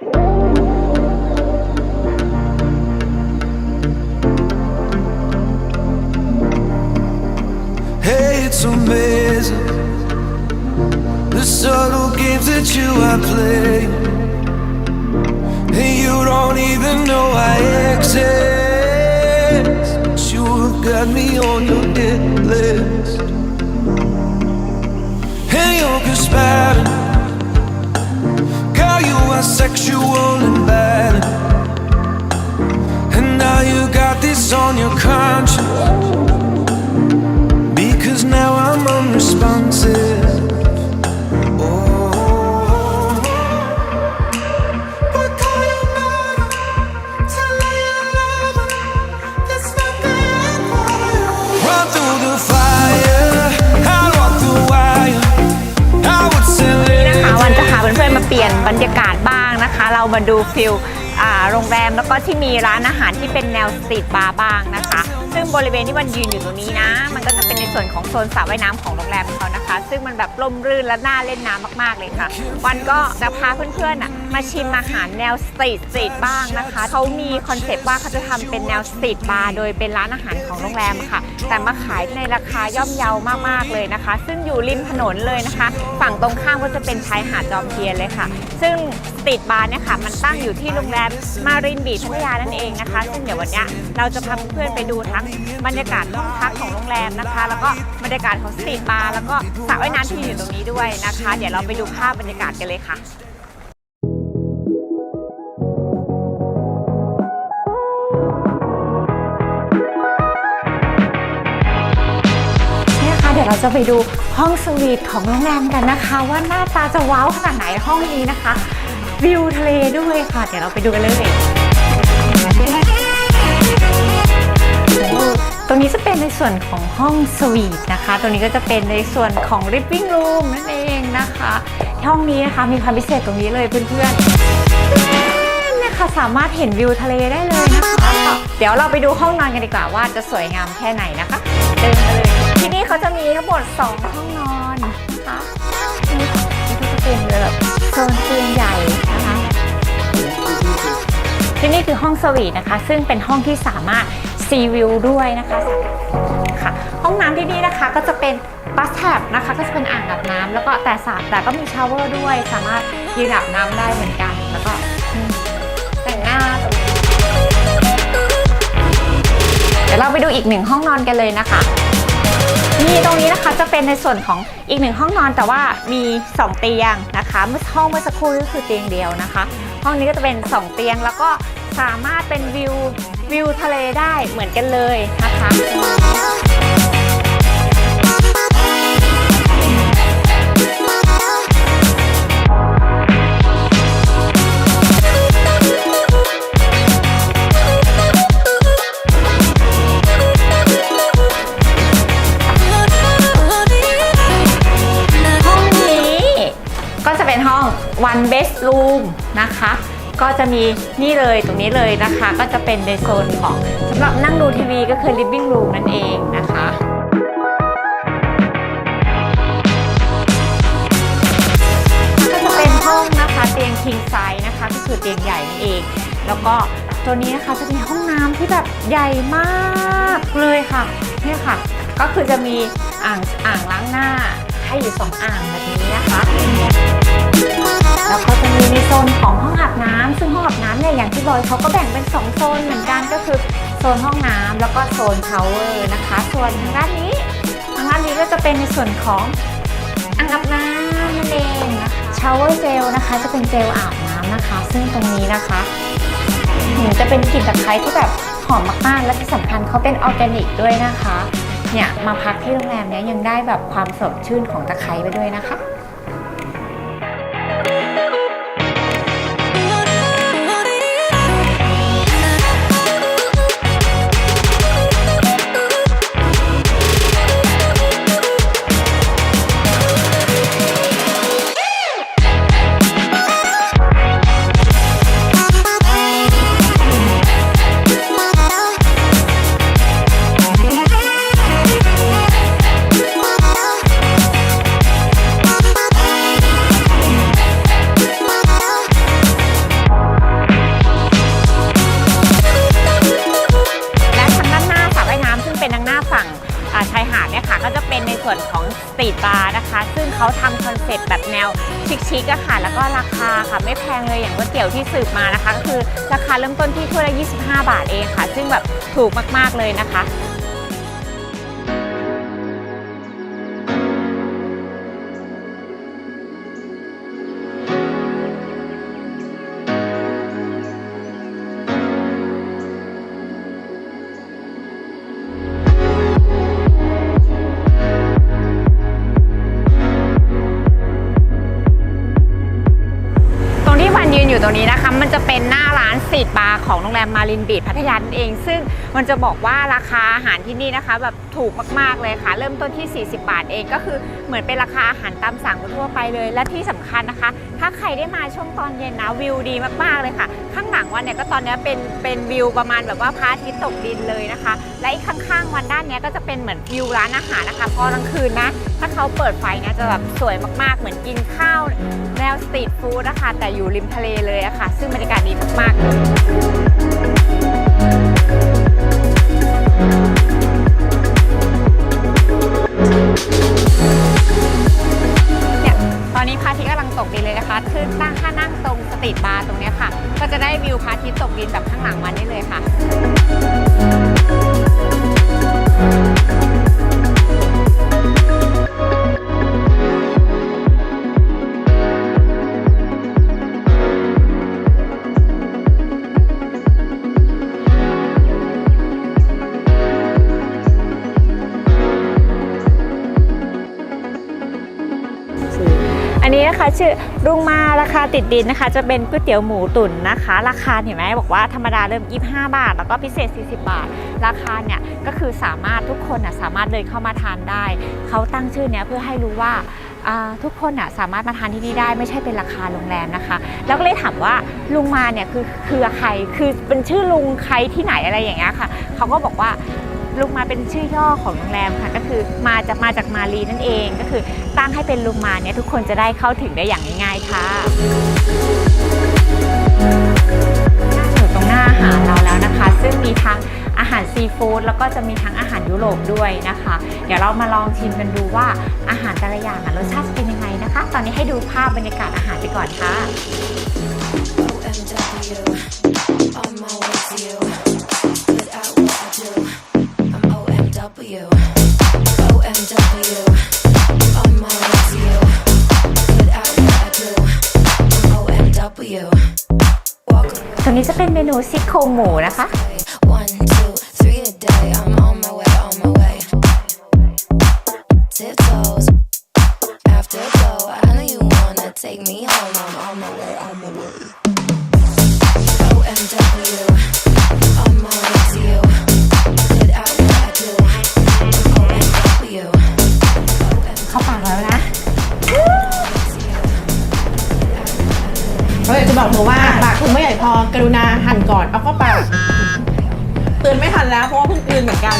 Hey, it's amazing the subtle games that you are playing, and you don't even know I exist. You have got me on your hit list, and you're conspiring. Sexual and bad, and now you got this on your conscience. ารบ้างนะคะ เรามาดูฟิลอ่าโรงแรมแล้วก็ที่มีร้านอาหารที่เป็นแนวสตรีทบาร์บ้างนะคะ ซึ่งบริเวณที่วันยืนอยู่ตรงนี้นะ มันก็จะเป็นในส่วนของโซนสระว่ายน้ำของโรงแรมเขานะคะ ซึ่งมันแบบร่มรื่นและน่าเล่นน้ำมาก ๆ เลยค่ะ วันก็จะพาเพื่อนๆอะมาชิมอาหารแนวสตรีทสตรีทบ้างนะคะ เขามีคอนเซปต์ว่าเขาจะทำเป็นแนวสตรีทบาร์โดยเป็นร้านอาหารของโรงแรมค่ะ แต่มาขายในราคาย่อมเยามากๆเลยนะคะ ซึ่งอยู่ริมถนนเลยนะคะ ฝั่งตรงข้ามก็จะเป็นชายหาดจอมเทียนเลยค่ะ ซึ่งสตรีทบาร์เนี่ยค่ะ มันตั้งอยู่ที่โรงแรมมารินบีชพัทยานั่นเองนะคะ ซึ่งเดี๋ยววันเนี้ยเราจะพาเพื่อนๆไปดูทั้งบรรยากาศห้องพักของโรงแรมนะคะ แล้วก็บรรยากาศของสตรีทบาร์แล้วก็สระว่ายน้ำที่อยู่ตรงนี้ด้วยนะคะ เดี๋ยวเราไปดูภาพบรรยากาศกันเลยค่ะนี่นะคะเดี๋ยวเราจะไปดูห้องสวีทของโรงแรมกันนะคะ ว่าหน้าตาจะว้าวขนาดไหนห้องนี้นะคะ วิวทะเลด้วยค่ะ เดี๋ยวเราไปดูกันเลย ตรงนี้จะเป็นในส่วนของห้องสวีทนะคะ ตรงนี้ก็จะเป็นในส่วนของ living room นั่นเองนะคะ ห้องนี้นะคะมีความพิเศษตรงนี้เลยเพื่อนๆนี่ค่ะสามารถเห็นวิวทะเลได้เลยนะคะ เดี๋ยวเราไปดูห้องนอนกันดีกว่าว่าจะสวยงามแค่ไหนนะคะเดินมาเลยที่นี่เขาจะมีทั้งหมด 2 ห้องนอนนะคะนี่นี่ก็จะเป็นแบบโซนเตียงใหญ่นะคะที่นี่คือห้องสวีทนะคะ ซึ่งเป็นห้องที่สามารถ ซีวิวด้วยนะคะค่ะห้องน้ำที่นี่นะคะก็จะเป็นบัสแท็บนะคะก็จะเป็นอ่างอาบน้ำแล้วก็แต่สาแต่ก็มีชาวเวอร์ด้วย สามารถยืนอาบน้ำได้เหมือนกันแล้วก็แต่งหน้าตรงนี้เดี๋ยวเราไปดูอีกหนึ่งห้องนอนกันเลยนะคะมีตรงนี้นะคะจะเป็นในส่วนของอีกหนึ่งห้องนอนแต่ว่ามี 2 เตียงนะคะเมื่อห้องเมื่อสักครู่ก็คือเตียงเดียวนะคะ ห้องนี้ก็จะเป็น 2 เตียงแล้วก็สามารถเป็นวิว วิวทะเลได้เหมือนกันเลยนะคะห้องนี้ก็จะเป็นห้อง one bedroom นะคะ ก็จะมีนี่เลยตรงนี้เลยนะคะ ก็จะเป็นในโซนของสำหรับนั่งดูทีวีก็คือ living room นั่นเองนะคะก็จะเป็นห้องนะคะเตียง king size นะคะก็คือเตียงใหญ่นั่นเอง แล้วก็ตัวนี้นะคะจะมีห้องน้ำที่แบบใหญ่มากเลยค่ะเนี่ยค่ะ ก็คือจะมีอ่างอ่างล้างหน้าให้อยู่สองอ่างแบบนี้นะคะ แล้วก็จะมีในโซนของห้องอาบน้ำซึ่งห้องอาบน้ำเนี่ยอย่างที่บอกเขาก็แบ่งเป็น 2 โซนเหมือนกันก็คือโซนห้องน้ำแล้วก็โซนชาวเวอร์นะคะ ส่วนทางด้านนี้ทางด้านนี้ก็จะเป็นในส่วนของอ่างอาบน้ำนั่นเองนะคะชาวเวอร์เจลนะคะ จะเป็นเจลอาบน้ำนะคะ ซึ่งตรงนี้นะคะอืมจะเป็นกลิ่นตะไคร้ที่แบบหอมมากๆ และที่สำคัญเขาเป็นออร์แกนิกด้วยนะคะ เนี่ยมาพักที่โรงแรมเนี้ยยังได้แบบความสดชื่นของตะไคร้ไปด้วยนะคะ เขาทำคอนเซ็ปต์แบบแนวชิคๆอะค่ะ แล้วก็ราคาค่ะไม่แพงเลยอย่างก๋วยเตี๋ยวที่สืบมานะคะ ก็คือราคาเริ่มต้นที่ถ้วยละ 25 บาทเองค่ะ ซึ่งแบบถูกมากๆเลยนะคะ อยู่ตรงนี้นะคะ มันจะเป็นหน้าร้านสตรีทบาร์ของโรงแรมมารินบีดพัทยานั่นเอง ซึ่งมันจะบอกว่าราคาอาหารที่นี่นะคะ แบบถูกมากๆเลยค่ะ เริ่มต้นที่ 40 บาทเองก็คือเหมือนเป็นราคาอาหารตามสั่งทั่วไปเลย และที่สำคัญนะคะ ถ้าใครได้มาช่วงตอนเย็นนะวิวดีมากๆเลยค่ะ ข้างหลังวันเนี่ยก็ตอนนี้เป็นเป็นวิวประมาณแบบว่าพระอาทิตย์ตกดินเลยนะคะ และอีกข้างๆวันด้านเนี้ยก็จะเป็นเหมือนวิวร้านอาหารนะคะพอกลางคืนนะถ้าเขาเปิดไฟนะจะแบบสวยมากๆ เหมือนกินข้าวแนวสตรีทฟู้ดนะคะ แต่อยู่ริมทะเลเลยอะค่ะ ซึ่งบรรยากาศดีมากๆเนี่ยตอนนี้พระอาทิตย์กำลังตกดินเลยนะคะคือนั่งถ้านั่งตรงสตรีทบาร์ตรงเนี้ยค่ะ ก็จะได้วิวพระอาทิตย์ตกดินแบบข้างหลังมันนี่เลยค่ะ นะคะ ชื่อรุงมาราคาติดดินนะคะ จะเป็นก๋วยเตี๋ยวหมูตุ๋นนะคะ ราคาเห็นไหมบอกว่าธรรมดาเริ่ม 25 บาท แล้วก็พิเศษ 40 บาท ราคาเนี่ยก็คือสามารถทุกคนน่ะสามารถเดินเข้ามาทานได้ เขาตั้งชื่อเนี้ยเพื่อให้รู้ว่าทุกคนน่ะสามารถมาทานที่นี่ได้ไม่ใช่เป็นราคาโรงแรมนะคะ แล้วก็เลยถามว่าลุงมาเนี่ยคือคือใครคือเป็นชื่อลุงใครที่ไหนอะไรอย่างเงี้ยค่ะเขาก็บอกว่า ลุงมาเป็นชื่อย่อของโรงแรมค่ะ ก็คือมาจากมาจากมาลีนั่นเอง ก็คือตั้งให้เป็นลุงมาเนี่ยทุกคนจะได้เข้าถึงได้อย่างง่ายๆค่ะอยู่ตรงหน้าอาหารเราแล้วนะคะ ซึ่งมีทั้งอาหารซีฟู้ดแล้วก็จะมีทั้งอาหารยุโรปด้วยนะคะ เดี๋ยวเรามาลองชิมกันดูว่าอาหารแต่ละอย่างรสชาติจะเป็นยังไงนะคะ ตอนนี้ให้ดูภาพบรรยากาศอาหารไปก่อนค่ะ นี้จะเป็นเมนูซี่โครงหมูนะคะ away. One, two, three a day. I'm on my way, on my way. Tiptoes. Afterglow. I know you wanna take me home. I'm on my way, on my way. OMW, on my way to you. Good at what I do. OMW. เข้าปากแล้วนะเราอยากจะบอกหนูว่า ไม่ใหญ่พอกรุณาหั่นก่อนเอาเข้าปากเตือนไม่ทันแล้วเพราะว่าเพิ่งกลืนเหมือนกัน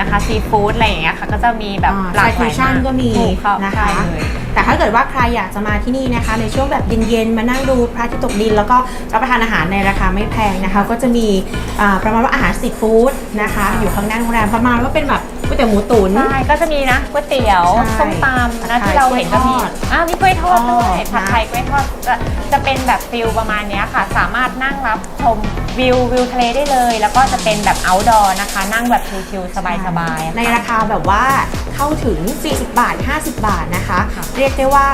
นะคะซีฟู้ดอะไรอย่างเงี้ยค่ะก็จะมีแบบอ่าหลากหลายฟิวชั่นก็มีถูเข้านะคะ ใช่เลย แต่ถ้าเกิดว่าใครอยากจะมาที่นี่นะคะ ในช่วงแบบเย็นๆ มานั่งดูพระอาทิตย์ตกดิน แล้วก็รับประทานอาหารในราคาไม่แพงนะคะ ก็จะมีอ่าประมาณว่าอาหารสตรีทฟู้ดนะคะ อยู่ข้างหน้าโรงแรมประมาณว่าเป็นแบบก๋วยเตี๋ยวหมูตุ๋นใช่ก็จะมีนะก๋วยเตี๋ยวใช่ส้มตำนะใช่ที่เราเห็นก็มีกล้วยทอดอ่ามีกล้วยทอดด้วยอ๋อผัดไทยกล้วยทอดจะจะเป็นแบบฟิลประมาณเนี้ยค่ะ สามารถนั่งรับชมวิววิวทะเลได้เลย แล้วก็จะเป็นแบบ outdoor นะคะ นั่งแบบชิลๆสบายๆในค่ะราคาแบบว่า เข้าถึง 40 บาท 50 บาทนะคะค่ะเรียกได้ว่า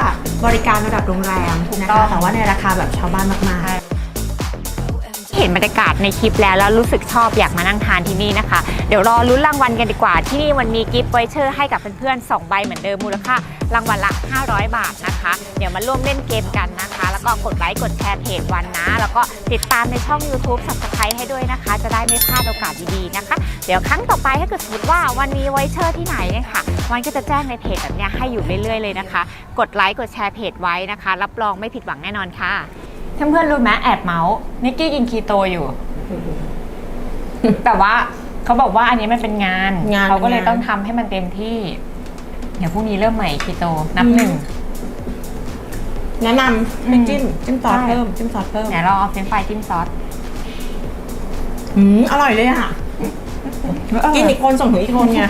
บริการระดับโรงแรมถูกนะต้อคะงแต่ว่าในราคาแบบชาวบ้านมากๆเห็นบรรยากาศในคลิปแล้วแล้วรู้สึกชอบอยากมานั่งทานที่นี่นะคะ เดี๋ยวรอลุ้นรางวัลกันดีกว่า ที่นี่วันมีกิฟต์ไวเชอร์ให้กับเพื่อนๆ2ใบเหมือนเดิมมูลค่ารางวัลละ 500 บาทนะคะ เดี๋ยวมาร่วมเล่นเกมกันนะคะ แล้วแล้วก็กดไลค์กดแชร์เพจวันนะ แล้วก็ติดตามในช่อง YouTube Subscribe ให้ด้วยนะคะ จะได้ไม่พลาดโอกาสดีๆนะคะ เดี๋ยวครั้งต่อไปถ้าเกิดสมมติว่าวันมีไวเชอร์ที่ไหนเนี่ยค่ะวันก็จะแจ้งในเพจแบบเนี้ยให้อยู่เรื่อยๆเลยนะคะ กดไลค์กดแชร์เพจไว้นะคะ รับรองไม่ผิดหวังแน่นอนค่ะเพื่อนๆรู้ไหมแอบเมาส์นิกกี้กินคีโตอยู่ แต่ว่าเขาบอกว่าอันนี้มันเป็นงานงานเขาก็เลยงานต้องทำให้มันเต็มที่ เดี๋ยวพรุ่งนี้เริ่มใหม่คีโตนับหนึ่ง แนะนำให้จิ้มจิ้มซอสใช่เพิ่มจิ้มซอสเพิ่มเดี๋ยวเราเอาเฟรนช์ฟรายจิ้มซอสอืมอร่อยเลยอะ กินอีกคนส่งถึงอีกคนไง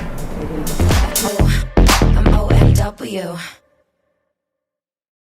I'm OMW.